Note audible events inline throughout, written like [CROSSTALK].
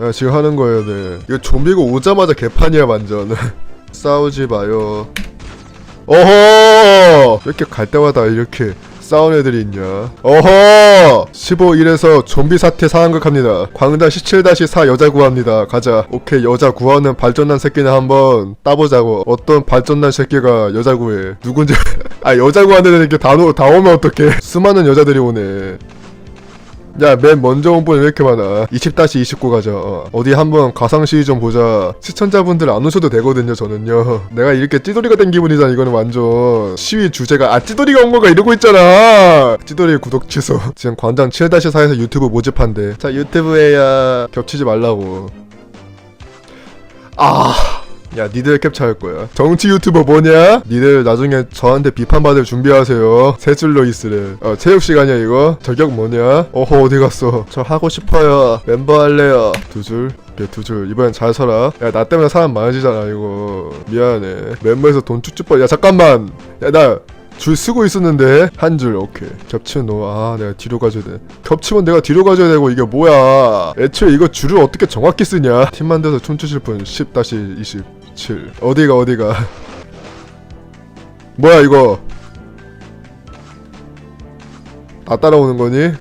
아, 지금 하는 거예요, 네. 이거 좀비고 오자마자 개판이야, 완전. [LAUGHS] 싸우지 마요. 어허! 이렇게 갈 때마다 이렇게 싸운 애들이 있냐? 어허! 15일에서 좀비 사태 상황극합니다. 광자 17-4 여자 구합니다. 가자. 오케이, 여자 구하는 발전난 새끼는 한번 따보자고. 어떤 발전난 새끼가 여자 구해. 누군지. [LAUGHS] 아, 여자 구하는 애들 이렇게 다, 오, 다 오면 어떡해. 수많은 여자들이 오네. 야, 맨 먼저 온 분 왜 이렇게 많아? 20-29 가자. 어. 어디 한번 가상 시위 좀 보자. 시청자분들 안 오셔도 되거든요, 저는요. 내가 이렇게 찌돌이가 된 기분이잖아, 이거는 완전. 시위 주제가, 아, 찌돌이가 온 거가 이러고 있잖아! 찌돌이 구독 취소. 지금 관장 7-4에서 유튜브 모집한대. 자, 유튜브에야 겹치지 말라고. 아. 야, 니들 캡처할 거야. 정치 유튜버 뭐냐? 니들 나중에 저한테 비판받을 준비하세요. 세 줄로 있으래. 어, 체육 시간이야, 이거? 저격 뭐냐? 어허, 어디 갔어? 저 하고 싶어요. 멤버 할래요. 두 줄? 오케이, 두 줄. 이번엔 잘 서라. 야, 나 때문에 사람 많아지잖아, 이거. 미안해. 멤버에서 돈 쭉쭉 벌. 야, 잠깐만! 야, 나. 줄 쓰고 있었는데 한 줄 오케이 겹치면 너아 내가 뒤로 가줘야 돼 겹치면 내가 뒤로 가줘야 되고 이게 뭐야 애초에 이거 줄을 어떻게 정확히 쓰냐 팀 만들어서 춤추실 분 10-27 어디가 어디가? 뭐야 이거? 나 따라오는 거니?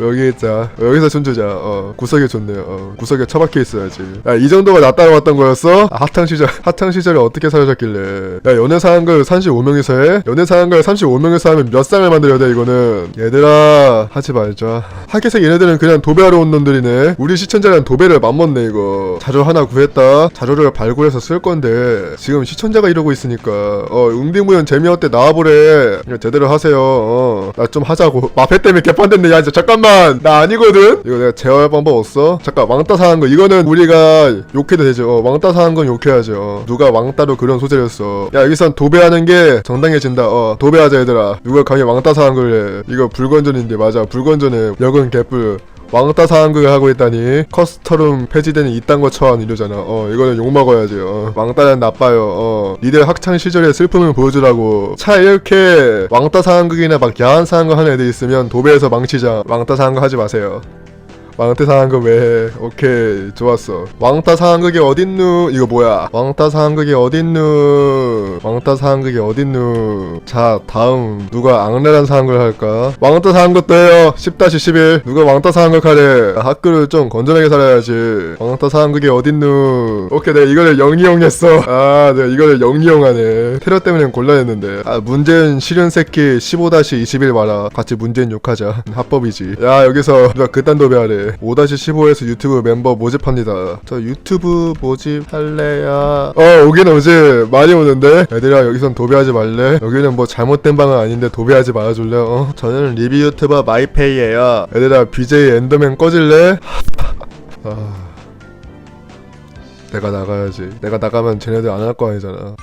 여기 있자. 여기서 춤추자. 어 구석에 좋네요. 어 구석에 처박혀 있어야지. 야 이 정도가 나 따라왔던 거였어? 아, 학창 시절 학창 시절에 어떻게 사라졌길래. 야 연애 사한글 35명이서 해? 연애 사한글 35명이서 하면 몇 쌍을 만들어야 돼 이거는? 얘들아 하지 말자. 하기색 얘네들은 그냥 도배하러 온 놈들이네. 우리 시청자는 도배를 맘먹네 이거. 자료 하나 구했다. 자료를 발굴해서 쓸 건데. 지금 시청자가 이러고 있으니까. 어 응딩무연 재미없대. 나와보래. 제대로 하세요. 어 나 좀 하자고. 마페 때문에 개판됐네. 야 이제 잠깐만 나 아니거든? 이거 내가 제어할 방법 없어? 잠깐 왕따 사한 거 이거는 우리가 욕해도 되죠 어, 왕따 사한 건 욕해야죠 누가 왕따로 그런 소재였어. 야 여기선 도배하는 게 정당해진다. 어 도배하자 얘들아. 누가 감히 왕따 사한 걸래 이거 불건전인데 맞아. 불건전해 역은 개뿔 왕따 상황극을 하고 있다니. 커스터룸 폐지되는 이딴 거 처한 이러잖아. 어 이거는 욕먹어야지 어 왕따는 나빠요. 어 니들 학창 시절의 슬픔을 보여주라고. 차 이렇게 왕따 상황극이나 막 야한 상황극 하는 애들 있으면 도배해서 망치자. 왕따 상황극 하지 마세요 왕따 상황극 왜 해? 오케이 좋았어. 왕따 상황극이 어딨누? 이거 뭐야? 왕따 상황극이 어딨누? 왕따 상황극이 어딨누? 자 다음 누가 악랄한 상황극을 할까? 왕따 상황극도 해요. 10-11 누가 왕따 상황극 하래? 학교를 좀 건전하게 살아야지. 왕따 상황극이 어딨누? 오케이 내가 이거를 영리형 했어. 아 내가 이거를 영리형 하네. 테러 때문에 곤란했는데. 아 문재인 실현 새끼 15-21 와라. 같이 문재인 욕하자. 합법이지. 야 여기서 누가 그딴 도배하래 5-15에서 유튜브 멤버 모집합니다. 저 유튜브 모집 할래야? 어 오긴 오지 많이 오는데 얘들아 여기선 도배하지 말래? 여기는 뭐 잘못된 방은 아닌데 도배하지 말아줄래? 어? 저는 리뷰 유튜버 마이페이예요. 얘들아 BJ 엔더맨 꺼질래? 아... 내가 나가야지. 내가 나가면 쟤네들 안 할 거 아니잖아.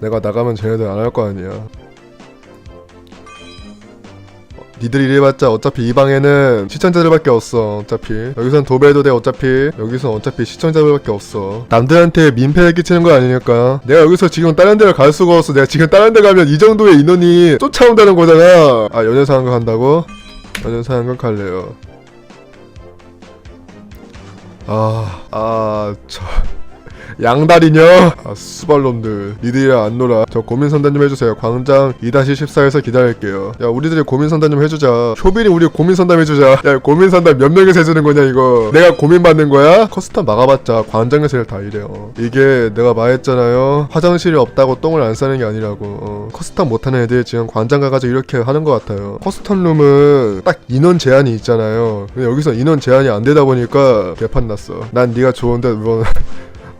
내가 나가면 쟤네들 안 할 거 아니야. 니들이 이래봤자 어차피 이 방에는 시청자들밖에 없어 어차피. 여기선 도배해도 돼 어차피. 여기선 어차피 시청자들밖에 없어. 남들한테 민폐를 끼치는 거 아니니까. 내가 여기서 지금 다른 데를 갈 수가 없어. 내가 지금 다른 데 가면 이 정도의 인원이 쫓아온다는 거잖아. 아 연애상황극 한다고? 연애상황극 할래요. 아... 아... 저... 양다리녀? 아 수발놈들. 니들이랑 안 놀아. 저 고민 상담 좀 해주세요. 광장 2-14에서 기다릴게요. 야 우리들이 고민 상담 좀 해주자. 효빈이 우리 고민 상담 해주자. 야 고민 상담 몇 명이서 해주는 거냐 이거? 내가 고민 받는 거야? 커스텀 막아봤자 광장에서 다 이래요. 이게 내가 말했잖아요. 화장실이 없다고 똥을 안 싸는 게 아니라고. 어. 커스텀 못하는 애들이 지금 광장 가가지고 이렇게 하는 것 같아요. 커스텀 룸은 딱 인원 제한이 있잖아요. 근데 여기서 인원 제한이 안 되다 보니까 개판 났어. 난 네가 좋은데 뭐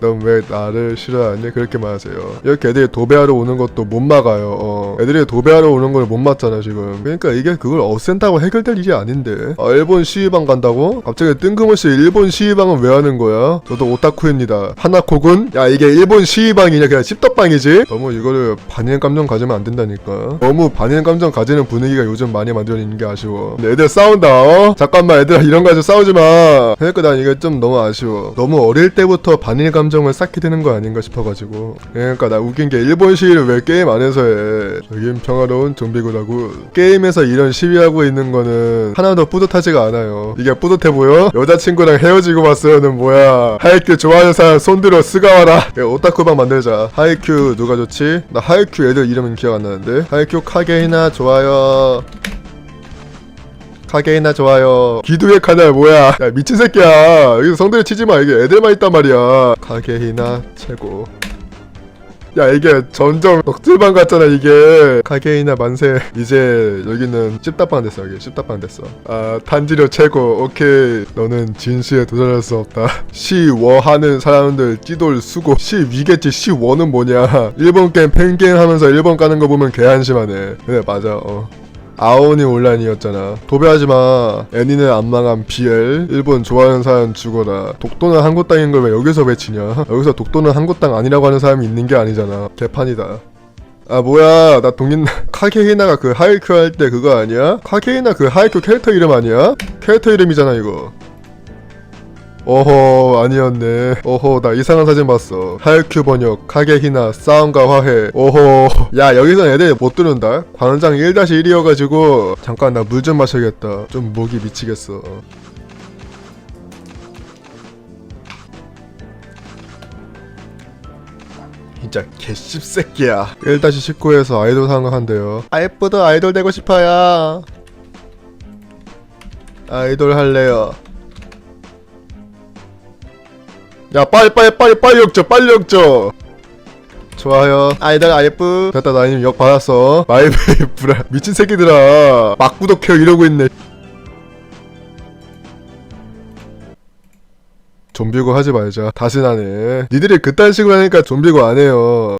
넌 왜 나를 싫어하니? 그렇게 말하세요. 이렇게 애들이 도배하러 오는 것도 못 막아요. 어. 애들이 도배하러 오는 걸 못 막잖아 지금. 그러니까 이게 그걸 없앤다고 해결될 일이 아닌데. 아, 일본 시위방 간다고? 갑자기 뜬금없이 일본 시위방은 왜 하는 거야? 저도 오타쿠입니다. 하나코군? 야 이게 일본 시위방이냐 그냥 씹덕방이지? 너무 이거를 반인 감정 가지면 안 된다니까. 너무 반인 감정 가지는 분위기가 요즘 많이 만들어지는 게 아쉬워. 근데 애들 싸운다. 어? 잠깐만 애들아 이런 거 가지고 싸우지 마. 그러니까 난 이게 좀 너무 아쉬워. 너무 어릴 때부터 반인 감정 감정을 쌓게 되는 거 아닌가 싶어가지고. 그러니까 나 웃긴 게 일본 시위를 왜 게임 안에서 해? 여긴 평화로운 좀비구라고. 게임에서 이런 시위하고 있는 거는 하나도 뿌듯하지가 않아요. 이게 뿌듯해 보여? 여자친구랑 헤어지고 왔어요는 뭐야? 하이큐 좋아하는 사람 손들어 스가와라. 야, 오타쿠방 만들자. 하이큐 누가 좋지? 나 하이큐 애들 이름은 기억 안 나는데. 하이큐 카게이나 좋아요 카게이나 좋아요. 기두의 카날 뭐야? 야 미친 새끼야. 여기서 성들이 치지마. 이게 애들만 있단 말이야. 카게이나 최고. 야 이게 점점 덕질방 같잖아 이게. 카게이나 만세. 이제 여기는 씹다빵 됐어 여기. 씹다빵 됐어. 아 탄지료 최고. 오케이. 너는 진수에 도전할 수 없다. 시워하는 사람들 찌돌 수고. 시위겠지. 시워는 뭐냐. 일본 게임 팬게임 하면서 일본 까는 거 보면 개 한심하네. 그래 맞아. 어 아오니 온라인이었잖아. 도배하지마. 애니는 안 망한 BL. 일본 좋아하는 사람 죽어라. 독도는 한국 땅인 걸 왜 여기서 외치냐? 여기서 독도는 한국 땅 아니라고 하는 사람이 있는 게 아니잖아. 개판이다. 아 뭐야 나 동인 [LAUGHS] 카케히나가 그 하이큐 할 때 그거 아니야? 카케히나 그 하이큐 캐릭터 이름 아니야? 캐릭터 이름이잖아 이거 어허 아니었네. 어허 나 이상한 사진 봤어. 하이큐 번역 카게히나 싸움과 화해. 어허. 야 여기선 애들 못 들은다? 관장 1-1이어가지고. 잠깐 나 물 좀 마셔야겠다. 좀 목이 미치겠어. 진짜 개씹새끼야. 1-19에서 아이돌 상황한대요. 아이쁘도 아이돌 되고 싶어요. 아이돌 할래요 야 빨리 빨리 빨리 빨리 역져 빨리 역져 좋아요. 아이들 아이프. 됐다 나님 역 받았어. 마이베이프라. [LAUGHS] 미친 새끼들아. 막 구독해요 이러고 있네. 좀비고 하지 말자. 다시 나네. 니들이 그딴 식으로 하니까 좀비고 안 해요